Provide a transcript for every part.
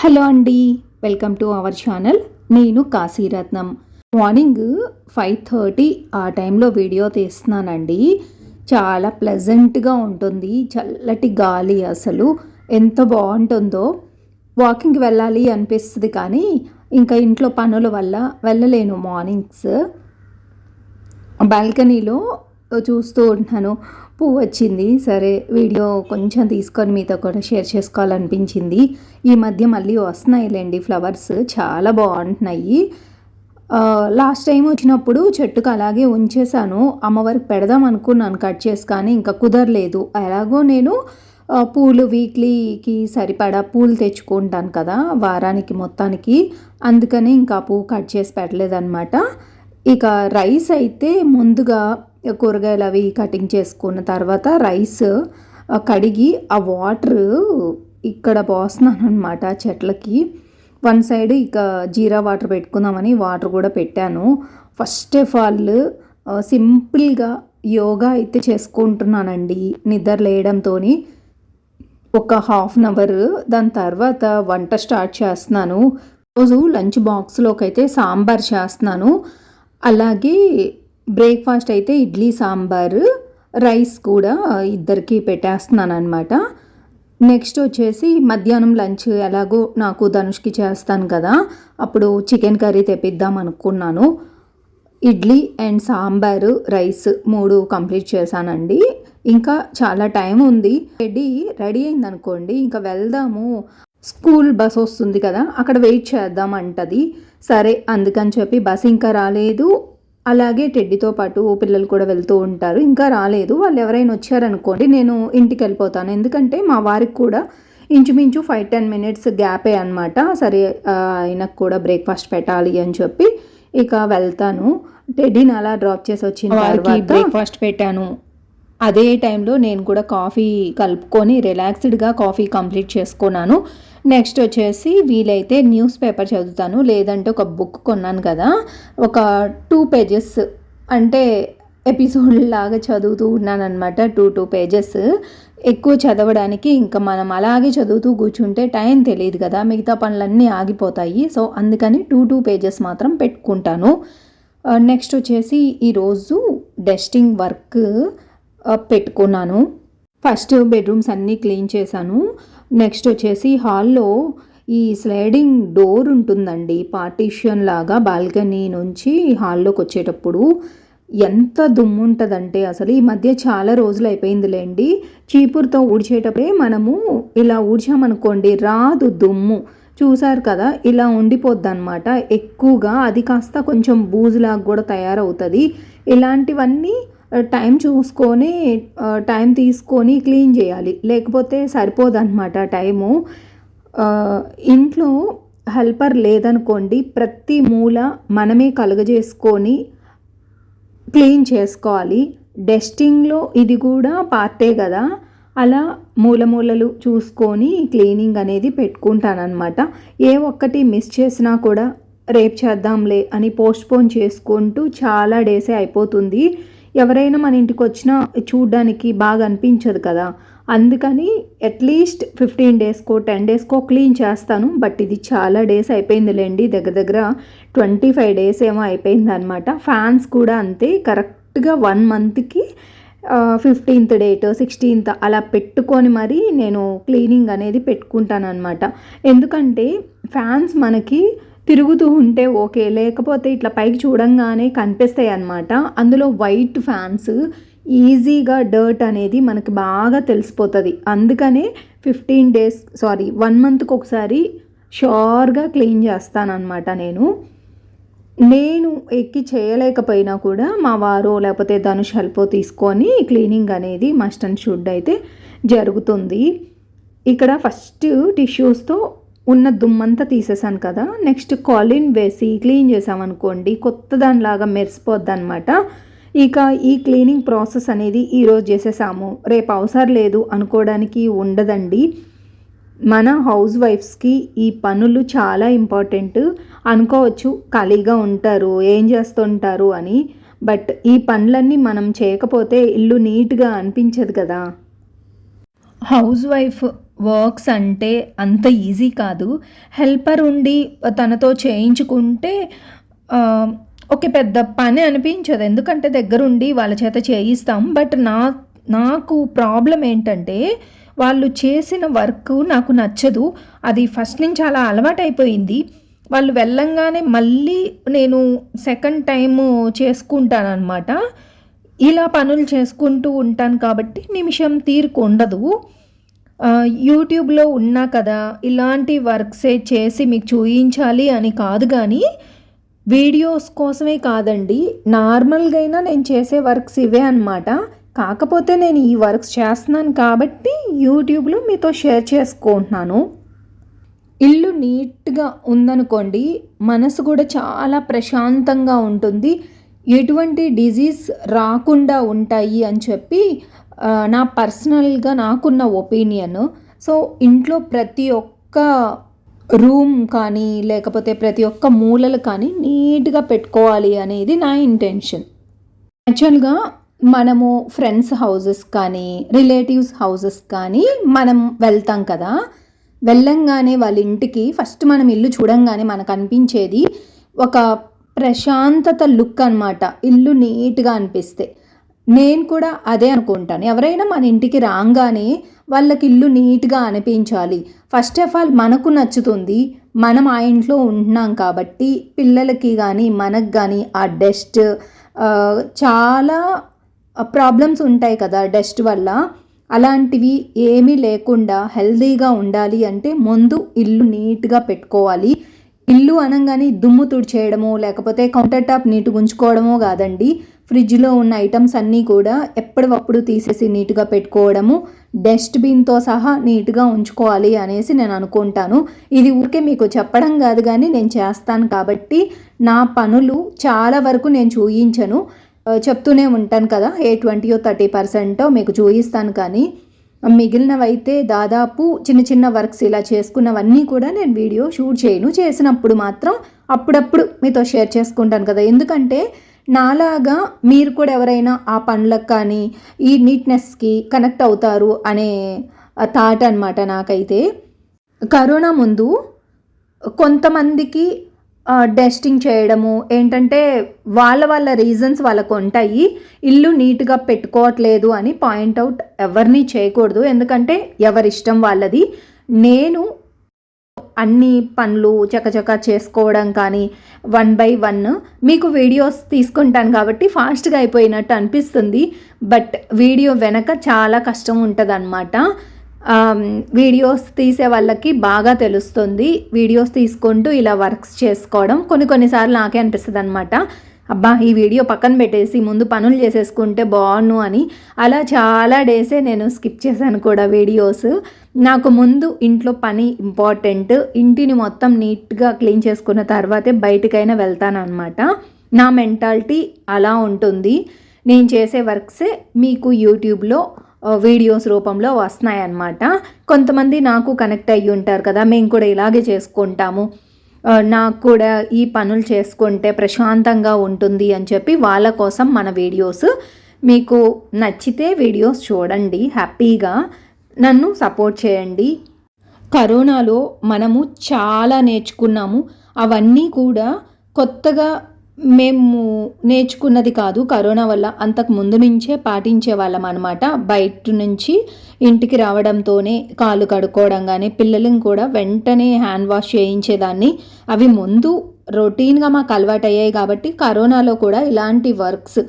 Hello అండి welcome to our channel. నేను కాశీరత్నం morning five thirty ఆ టైంలో వీడియో తీస్తున్నానండి. చాలా ప్లెజెంట్గా ఉంటుంది చల్లటి గాలి అసలు. ఎంత బాగుంటుందో. వాకింగ్కి వెళ్ళాలి అనిపిస్తుంది కానీ ఇంకా ఇంట్లో పనుల వల్ల వెళ్ళలేను మార్నింగ్స్. బాల్కనీలో చూస్తూ ఉంటాను పువ్వు వచ్చింది సరే వీడియో కొంచెం తీసుకొని మీతో కూడా షేర్ చేసుకోవాలనిపించింది. ఈ మధ్య మళ్ళీ వస్తున్నాయిలేండి ఫ్లవర్స్ చాలా బాగుంటున్నాయి. లాస్ట్ టైం వచ్చినప్పుడు చెట్టుకు అలాగే ఉంచేసాను అమ్మవారికి పెడదాం అనుకున్నాను కట్ చేసి కానీ ఇంకా కుదరలేదు. ఎలాగో నేను పూలు వీక్లీకి సరిపడా పూలు తెచ్చుకుంటాను కదా వారానికి మొత్తానికి. అందుకని ఇంకా పువ్వు కట్ చేసి పెట్టలేదన్నమాట. ఇక రైస్ అయితే ముందుగా కూరగాయలు అవి కటింగ్ చేసుకున్న తర్వాత రైస్ కడిగి ఆ వాటర్ ఇక్కడ పోస్తున్నాను అనమాట చెట్లకి. వన్ సైడ్ ఇక జీరా వాటర్ పెట్టుకుందామని వాటర్ కూడా పెట్టాను. ఫస్ట్ ఆఫ్ ఆల్ సింపుల్గా యోగా అయితే చేసుకుంటున్నానండి నిద్ర లేయడంతో ఒక హాఫ్ అన్ అవర్ దాని తర్వాత వంట స్టార్ట్ చేస్తున్నాను. రోజు లంచ్ బాక్స్లోకి అయితే సాంబార్ చేస్తున్నాను. అలాగే బ్రేక్ఫాస్ట్ అయితే ఇడ్లీ సాంబారు రైస్ కూడా ఇద్దరికి పెట్టేస్తున్నాను అనమాట నెక్స్ట్ వచ్చేసి మధ్యాహ్నం లంచ్ ఎలాగో నాకు ధనుష్కి చేస్తాను కదా అప్పుడు చికెన్ కర్రీ తెప్పిద్దాం అనుకున్నాను. ఇడ్లీ అండ్ సాంబారు రైస్ మూడు కంప్లీట్ చేశానండి. ఇంకా చాలా టైం ఉంది. రెడీ రెడీ అయింది అనుకోండి ఇంకా వెళ్దాము. స్కూల్ బస్ వస్తుంది కదా అక్కడ వెయిట్ చేద్దాం అంటది సరే అందుకని చెప్పి బస్ ఇంకా రాలేదు. అలాగే టెడ్డీతో పాటు పిల్లలు కూడా వెళ్తూ ఉంటారు. ఇంకా రాలేదు. వాళ్ళు ఎవరైనా వచ్చారనుకోండి నేను ఇంటికి వెళ్ళిపోతాను. ఎందుకంటే మా వారికి కూడా ఇంచుమించు ఫైవ్ టెన్ మినిట్స్ గ్యాపే అనమాట సరే ఆయనకు కూడా బ్రేక్ఫాస్ట్ పెట్టాలి అని చెప్పి ఇక వెళ్తాను. టెడ్డీని అలా డ్రాప్ చేసి వచ్చిన తర్వాత బ్రేక్ఫాస్ట్ పెట్టాను. అదే టైంలో నేను కూడా కాఫీ కలుపుకొని రిలాక్స్డ్గా కాఫీ కంప్లీట్ చేసుకున్నాను. నెక్స్ట్ వచ్చేసి వీలైతే న్యూస్ పేపర్ చదువుతాను. లేదంటే ఒక బుక్ కొన్నాను కదా. ఒక టూ పేజెస్ అంటే ఎపిసోడ్ లాగా చదువుతూ ఉన్నాను అనమాట టూ టూ పేజెస్ ఎక్కువ చదవడానికి ఇంకా మనం అలాగే చదువుతూ కూర్చుంటే టైం తెలియదు కదా. మిగతా పనులన్నీ ఆగిపోతాయి. సో అందుకని టూ టూ పేజెస్ మాత్రం పెట్టుకుంటాను. నెక్స్ట్ వచ్చేసి ఈరోజు డస్టింగ్ వర్క్ పెట్టుకున్నాను. ఫస్ట్ బెడ్రూమ్స్ అన్నీ క్లీన్ చేశాను. నెక్స్ట్ వచ్చేసి హాల్లో ఈ స్లైడింగ్ డోర్ ఉంటుందండి. పార్టీషన్ లాగా బాల్కనీ నుంచి హాల్లోకి వచ్చేటప్పుడు ఎంత దుమ్ము ఉంటుందంటే అసలు ఈ మధ్య చాలా రోజులు అయిపోయిందిలేండి. చీపురుతో ఊడ్చేటప్పుడే మనము ఇలా ఊడ్చామనుకోండి రాదు దుమ్ము. చూసారు కదా ఇలా ఉండిపోద్ది అనమాట ఎక్కువగా అది కాస్త కొంచెం బూజులాగా కూడా తయారవుతుంది. ఇలాంటివన్నీ టైం చూసుకొని టైం తీసుకొని క్లీన్ చేయాలి. లేకపోతే సరిపోదన్నమాట టైము. ఇంట్లో హెల్పర్ లేదనుకోండి ప్రతి మూల మనమే కలుగజేసుకొని క్లీన్ చేసుకోవాలి. డస్టింగ్లో ఇది కూడా పార్టే కదా. అలా మూల మూలలు చూసుకొని క్లీనింగ్ అనేది పెట్టుకుంటానమాట ఏ ఒక్కటి మిస్ చేసినా కూడా రేపు చేద్దాంలే అని పోస్ట్పోన్ చేసుకుంటూ చాలా డేసే అయిపోతుంది. ఎవరైనా మన ఇంటికి వచ్చినా చూడడానికి బాగా అనిపించదు కదా. అందుకని అట్లీస్ట్ ఫిఫ్టీన్ డేస్కో టెన్ డేస్కో క్లీన్ చేస్తాను. బట్ ఇది చాలా డేస్ అయిపోయిందిలేండి. దగ్గర దగ్గర ట్వంటీ ఫైవ్ డేస్ ఏమో అయిపోయింది అనమాట ఫ్యాన్స్ కూడా అంతే. కరెక్ట్గా వన్ మంత్కి ఫిఫ్టీన్త్ డేట్ సిక్స్టీన్త్ అలా పెట్టుకొని మరీ నేను క్లీనింగ్ అనేది పెట్టుకుంటాను అనమాట ఎందుకంటే ఫ్యాన్స్ మనకి తిరుగుతూ ఉంటే ఓకే లేకపోతే ఇట్లా పైకి చూడంగానే కనిపిస్తాయి అన్నమాట. అందులో వైట్ ఫ్యాన్స్ ఈజీగా డర్ట్ అనేది మనకి బాగా తెలిసిపోతుంది. అందుకనే ఫిఫ్టీన్ డేస్ సారీ వన్ మంత్కి ఒకసారి షోర్గా క్లీన్ చేస్తానన్నమాట నేను. నేను ఎక్కి చేయలేకపోయినా కూడా మా వారు లేకపోతే ధనుష్ హెల్ప్ తీసుకొని క్లీనింగ్ అనేది మస్ట్ అండ్ షుడ్ అయితే జరుగుతుంది. ఇక్కడ ఫస్ట్ టిష్యూస్తో ఉన్న దుమ్మంతా తీసేసాను కదా. నెక్స్ట్ కాలిన్ వేసి క్లీన్ చేసామనుకోండి కొత్త దానిలాగా మెరిసిపోద్ది అనమాట ఇక ఈ క్లీనింగ్ ప్రాసెస్ అనేది ఈరోజు చేసేసాము. రేపు అవసరం లేదు అనుకోవడానికి ఉండదండి. మన హౌస్ వైఫ్స్కి ఈ పనులు చాలా ఇంపార్టెంట్. అనుకోవచ్చు ఖాళీగా ఉంటారు ఏం చేస్తుంటారు అని. బట్ ఈ పనులన్నీ మనం చేయకపోతే ఇల్లు నీట్గా అనిపించదు కదా. హౌస్ వైఫ్ వర్క్స్ అంటే అంత ఈజీ కాదు. హెల్పర్ ఉండి తనతో చేయించుకుంటే ఆ, ఒక పెద్ద పని అనిపించదు. ఎందుకంటే దగ్గరుండి వాళ్ళ చేత చేయిస్తాం. బట్ నా నాకు ప్రాబ్లం ఏంటంటే వాళ్ళు చేసిన వర్క్ నాకు నచ్చదు. అది ఫస్ట్ నుంచి అలా అలవాటైపోయింది. వాళ్ళు వెళ్ళంగానే మళ్ళీ నేను సెకండ్ టైము చేసుకుంటానమాట ఇలా పనులు చేసుకుంటూ ఉంటాను కాబట్టి నిమిషం తీరుకు ఉండదు యూట్యూబ్లో ఉన్నా కదా ఇలాంటి వర్క్సే చేసి మీకు చూయించాలి అని కాదు కానీ వీడియోస్ కోసమే కాదండి. నార్మల్గా అయినా నేను చేసే వర్క్స్ ఇవే అనమాట కాకపోతే నేను ఈ వర్క్స్ చేస్తున్నాను కాబట్టి యూట్యూబ్లో మీతో షేర్ చేసుకుంటున్నాను. ఇల్లు నీట్గా ఉందనుకోండి మనసు కూడా చాలా ప్రశాంతంగా ఉంటుంది. ఎటువంటి డిజీజ్ రాకుండా ఉంటాయి అని చెప్పి నా పర్సనల్గా నాకున్న ఒపీనియన్. సో ఇంట్లో ప్రతి ఒక్క రూమ్ కానీ లేకపోతే ప్రతి ఒక్క మూలలు కానీ నీట్గా పెట్టుకోవాలి అనేది నా ఇంటెన్షన్. యాక్చువల్గా మనము ఫ్రెండ్స్ హౌసెస్ కానీ రిలేటివ్స్ హౌసెస్ కానీ మనం వెళ్తాం కదా. వెళ్ళంగానే వాళ్ళ ఇంటికి ఫస్ట్ మనం ఇల్లు చూడంగానే మనకు అనిపించేది ఒక ప్రశాంతత లుక్ అనమాట ఇల్లు నీట్గా అనిపిస్తే. నేను కూడా అదే అనుకుంటాను. ఎవరైనా మన ఇంటికి రాగానే వాళ్ళకి ఇల్లు నీట్గా అనిపించాలి. ఫస్ట్ ఆఫ్ ఆల్ మనకు నచ్చుతుంది. మనం ఆ ఇంట్లో ఉంటున్నాం కాబట్టి పిల్లలకి కానీ మనకు కానీ ఆ డస్ట్ చాలా ప్రాబ్లమ్స్ ఉంటాయి కదా డస్ట్ వల్ల. అలాంటివి ఏమీ లేకుండా హెల్తీగా ఉండాలి అంటే ముందు ఇల్లు నీట్గా పెట్టుకోవాలి. ఇల్లు అనగానే దుమ్ము తుడిచేయడమో లేకపోతే కౌంటర్ టాప్ నీట్గా ఉంచుకోవడమో కాదండి. ఫ్రిడ్జ్లో ఉన్న ఐటమ్స్ అన్నీ కూడా ఎప్పటికప్పుడు తీసేసి నీట్గా పెట్టుకోవడము డస్ట్బిన్తో సహా నీట్గా ఉంచుకోవాలి అనేసి నేను అనుకుంటాను. ఇది ఊరికే మీకు చెప్పడం కాదు కానీ నేను చేస్తాను కాబట్టి నా పనులు చాలా వరకు నేను చూయించను. చెప్తూనే ఉంటాను కదా ఏ ట్వంటీయో థర్టీ పర్సెంటో మీకు చూయిస్తాను కానీ మిగిలినవైతే దాదాపు చిన్న చిన్న వర్క్స్ ఇలా చేసుకున్నవన్నీ కూడా నేను వీడియో షూట్ చేయను. చేసినప్పుడు మాత్రం అప్పుడప్పుడు మీతో షేర్ చేసుకుంటాను కదా. ఎందుకంటే నాలాగా మీరు కూడా ఎవరైనా ఆ పనులకు కానీ ఈ నీట్నెస్కి కనెక్ట్ అవుతారు అనే థాట్ అనమాట నాకైతే. కరోనా ముందు కొంతమందికి డస్టింగ్ చేయడము ఏంటంటే వాళ్ళ వాళ్ళ రీజన్స్ వాళ్ళకు ఉంటాయి. ఇల్లు నీట్గా పెట్టుకోవట్లేదు అని పాయింట్అవుట్ ఎవరిని చేయకూడదు. ఎందుకంటే ఎవరిష్టం వాళ్ళది. నేను అన్ని పనులు చకచక చేసుకోవడం కానీ వన్ బై వన్ మీకు వీడియోస్ తీసుకుంటాను కాబట్టి ఫాస్ట్గా అయిపోయినట్టు అనిపిస్తుంది. బట్ వీడియో వెనక చాలా కష్టం ఉంటుంది వీడియోస్ తీసే వాళ్ళకి బాగా తెలుస్తుంది. వీడియోస్ తీసుకుంటూ ఇలా వర్క్స్ చేసుకోవడం కొన్ని కొన్నిసార్లు నాకే అనిపిస్తుంది అనమాట అబ్బా ఈ వీడియో పక్కన పెట్టేసి ముందు పనులు చేసేసుకుంటే బాగుండు అని అలా చాలా డేసే నేను స్కిప్ చేశాను కూడా వీడియోస్. నాకు ముందు ఇంట్లో పని ఇంపార్టెంట్. ఇంటిని మొత్తం నీట్గా క్లీన్ చేసుకున్న తర్వాతే బయటకైనా వెళ్తానమాట నా మెంటాలిటీ అలా ఉంటుంది. నేను చేసే వర్క్సే మీకు యూట్యూబ్లో వీడియోస్ రూపంలో వస్తున్నాయన్నమాట. కొంతమంది నాకు కనెక్ట్ అయ్యి ఉంటారు కదా మేము కూడా ఇలాగే చేసుకుంటాము. నాకు కూడా ఈ పనులు చేసుకుంటే ప్రశాంతంగా ఉంటుంది అని చెప్పి వాళ్ళ కోసం మన వీడియోస్. మీకు నచ్చితే వీడియోస్ చూడండి హ్యాపీగా నన్ను సపోర్ట్ చేయండి. కరోనాలో మనము చాలా నేర్చుకున్నాము. అవన్నీ కూడా కొత్తగా మేము నేర్చుకున్నది కాదు కరోనా వల్ల అంతకు ముందు నుంచే పాటించే వాళ్ళం అనమాట బయట నుంచి ఇంటికి రావడంతోనే కాళ్ళు కడుక్కోవడం కానీ పిల్లలను కూడా వెంటనే హ్యాండ్ వాష్ చేయించేదాన్ని. అవి ముందు రొటీన్గా మాకు అలవాటు అయ్యాయి కాబట్టి కరోనాలో కూడా ఇలాంటి వర్క్స్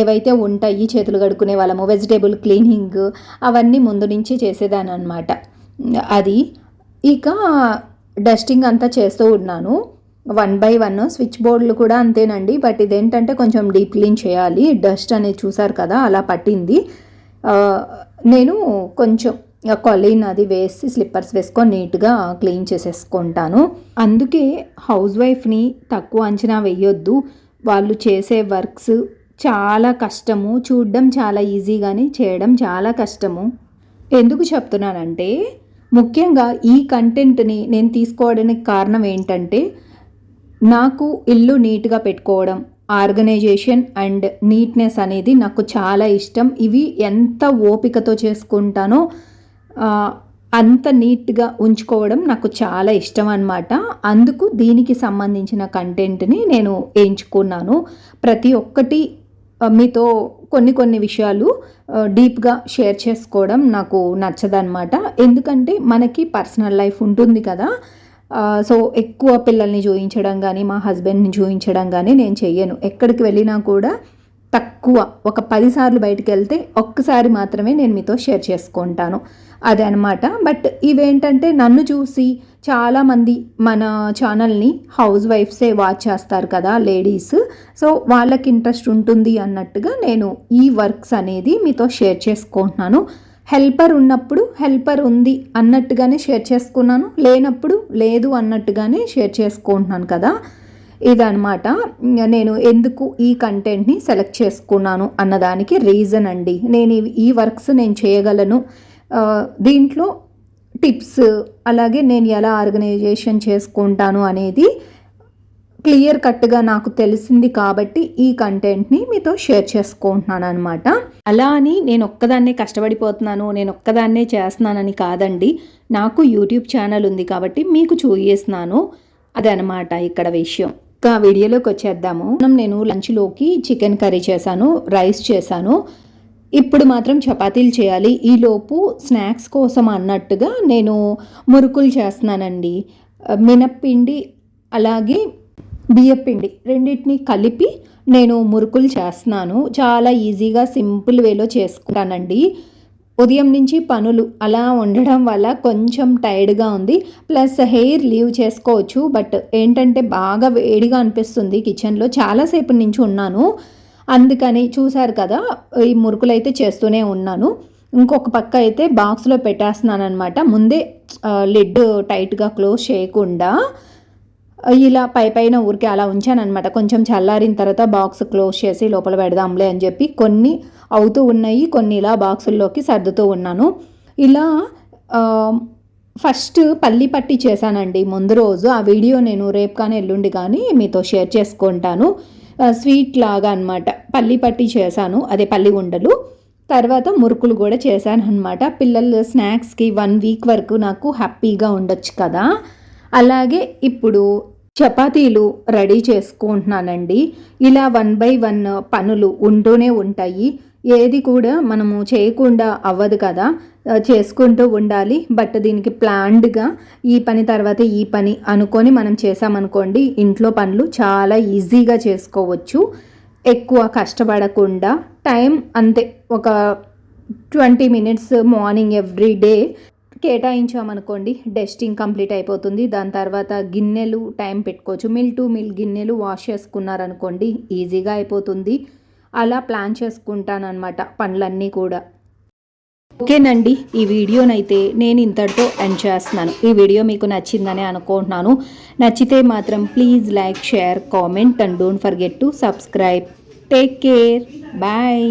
ఏవైతే ఉంటాయి చేతులు కడుక్కునే వాళ్ళము వెజిటేబుల్ క్లీనింగ్ అవన్నీ ముందు నుంచే చేసేదాన్ని అనమాట అది ఇక డస్టింగ్ అంతా చేస్తూ ఉన్నాను. వన్ బై వన్ స్విచ్ బోర్డులు కూడా అంతేనండి. బట్ ఇదేంటంటే కొంచెం డీప్ క్లీన్ చేయాలి. డస్ట్ అనేది చూసారు కదా అలా పట్టింది. నేను కొంచెం కొలీన్ అది వేసి స్లిప్పర్స్ వేసుకొని నీట్గా క్లీన్ చేసేసుకుంటాను. అందుకే హౌస్ వైఫ్ని తక్కువ అంచనా వేయొద్దు. వాళ్ళు చేసే వర్క్స్ చాలా కష్టము. చూడడం చాలా ఈజీ కానీ చేయడం చాలా కష్టము. ఎందుకు చెప్తున్నానంటే ముఖ్యంగా ఈ కంటెంట్ని నేను తీసుకోవడానికి కారణం ఏంటంటే నాకు ఇల్లు నీట్గా పెట్టుకోవడం ఆర్గనైజేషన్ అండ్ నీట్నెస్ అనేది నాకు చాలా ఇష్టం. ఇవి ఎంత ఓపికతో చేసుకుంటానో అంత నీట్గా ఉంచుకోవడం నాకు చాలా ఇష్టం అనమాట అందుకు దీనికి సంబంధించిన కంటెంట్ని నేను ఎంచుకున్నాను. ప్రతి ఒక్కటి మీతో కొన్ని కొన్ని విషయాలు డీప్గా షేర్ చేసుకోవడం నాకు నచ్చదనమాట ఎందుకంటే మనకి పర్సనల్ లైఫ్ ఉంటుంది కదా. సో ఎక్కువ పిల్లల్ని చూపించడం కానీ మా హస్బెండ్ని చూపించడం కానీ నేను చెయ్యను. ఎక్కడికి వెళ్ళినా కూడా తక్కువ ఒక పదిసార్లు బయటికి వెళ్తే ఒక్కసారి మాత్రమే నేను మీతో షేర్ చేసుకుంటాను. అదే అనమాట బట్ ఇవేంటంటే నన్ను చూసి చాలామంది మన ఛానల్ని హౌస్ వైఫ్సే వాచ్ చేస్తారు కదా లేడీస్. సో వాళ్ళకి ఇంట్రెస్ట్ ఉంటుంది అన్నట్టుగా నేను ఈ వర్క్స్ అనేది మీతో షేర్ చేసుకుంటున్నాను. హెల్పర్ ఉన్నప్పుడు హెల్పర్ ఉంది అన్నట్టుగానే షేర్ చేసుకున్నాను లేనప్పుడు లేదు అన్నట్టుగానే షేర్ చేసుకుంటున్నాను కదా. ఇదనమాట నేను ఎందుకు ఈ కంటెంట్ని సెలెక్ట్ చేసుకున్నాను అన్నదానికి రీజన్ అండి. నేను ఈ వర్క్స్ నేను చేయగలను. దీంట్లో టిప్స్ అలాగే నేను ఎలా ఆర్గనైజేషన్ చేసుకుంటాను అనేది క్లియర్ కట్గా నాకు తెలిసింది కాబట్టి ఈ కంటెంట్ని మీతో షేర్ చేసుకుంటున్నాను అనమాట అలా అని నేను ఒక్కదాన్నే కష్టపడిపోతున్నాను నేను ఒక్కదాన్నే చేస్తున్నానని కాదండి. నాకు యూట్యూబ్ ఛానల్ ఉంది కాబట్టి మీకు చూపిస్తున్నాను అదనమాట ఇక్కడ విషయం. ఇంకా వీడియోలోకి వచ్చేద్దాము. నేను లంచ్లోకి చికెన్ కర్రీ చేశాను రైస్ చేశాను. ఇప్పుడు మాత్రం చపాతీలు చేయాలి. ఈలోపు స్నాక్స్ కోసం అన్నట్టుగా నేను మురుకులు చేస్తున్నానండి. మినప్పిండి అలాగే బియ్యపిండి రెండింటిని కలిపి నేను మురుకులు చేస్తున్నాను. చాలా ఈజీగా సింపుల్ వేలో చేసుకుంటానండి. ఉదయం నుంచి పనులు అలా ఉండడం వల్ల కొంచెం టైర్డ్గా ఉంది. ప్లస్ హెయిర్ లీవ్ చేసుకోవచ్చు. బట్ ఏంటంటే బాగా వేడిగా అనిపిస్తుంది కిచెన్లో. చాలాసేపు నుంచి ఉన్నాను. అందుకని చూశారు కదా ఈ మురుకులు అయితే చేస్తూనే ఉన్నాను. ఇంకొక పక్క అయితే బాక్స్లో పెట్టేస్తున్నాను అనమాట ముందే లిడ్ టైట్గా క్లోజ్ చేయకుండా. ఇలా పై పైన ఊరికే అలా ఉంచాను అనమాట కొంచెం చల్లారిన తర్వాత బాక్స్ క్లోజ్ చేసి లోపల పెడదాంలే అని చెప్పి కొన్ని అవుతూ ఉన్నాయి. కొన్ని ఇలా బాక్సుల్లోకి సర్దుతూ ఉన్నాను. ఇలా ఫస్ట్ పల్లి పట్టి చేశానండి. ముందు రోజు ఆ వీడియో నేను రేపు కానీ ఎల్లుండి కానీ మీతో షేర్ చేసుకుంటాను. స్వీట్ లాగా అనమాట పల్లి పట్టి చేశాను. అదే పల్లి ఉండలు. తర్వాత మురుకులు కూడా చేశాను అనమాట పిల్లలు స్నాక్స్కి వన్ వీక్ వరకు నాకు హ్యాపీగా ఉండొచ్చు కదా. అలాగే ఇప్పుడు చపాతీలు రెడీ చేసుకుంటున్నానండి. ఇలా వన్ బై వన్ పనులు ఉంటూనే ఉంటాయి. ఏది కూడా మనము చేయకుండా అవ్వదు కదా. చేసుకుంటూ ఉండాలి. బట్ దీనికి ప్లాన్డ్గా ఈ పని తర్వాత ఈ పని అనుకొని మనం చేసామనుకోండి ఇంట్లో పనులు చాలా ఈజీగా చేసుకోవచ్చు. ఎక్కువ కష్టపడకుండా టైం అంతే. ఒక twenty minutes morning every day కేటాయించామనుకోండి dusting complete అయిపోతుంది. దాని తర్వాత గిన్నెలు టైం పెట్టుకోవచ్చు. మిల్ టు మిల్ గిన్నెలు వాష్ చేసుకున్నారనుకోండి ఈజీగా అయిపోతుంది. అలా ప్లాన్ చేసుకుంటానమాట పనులన్నీ కూడా. ఓకేనండి ఈ వీడియోనైతే నేను ఇంతటితో ఎండ్ చేస్తున్నాను. ఈ వీడియో మీకు నచ్చిందని అనుకుంటున్నాను. నచ్చితే మాత్రం please like share comment and don't forget to subscribe take care bye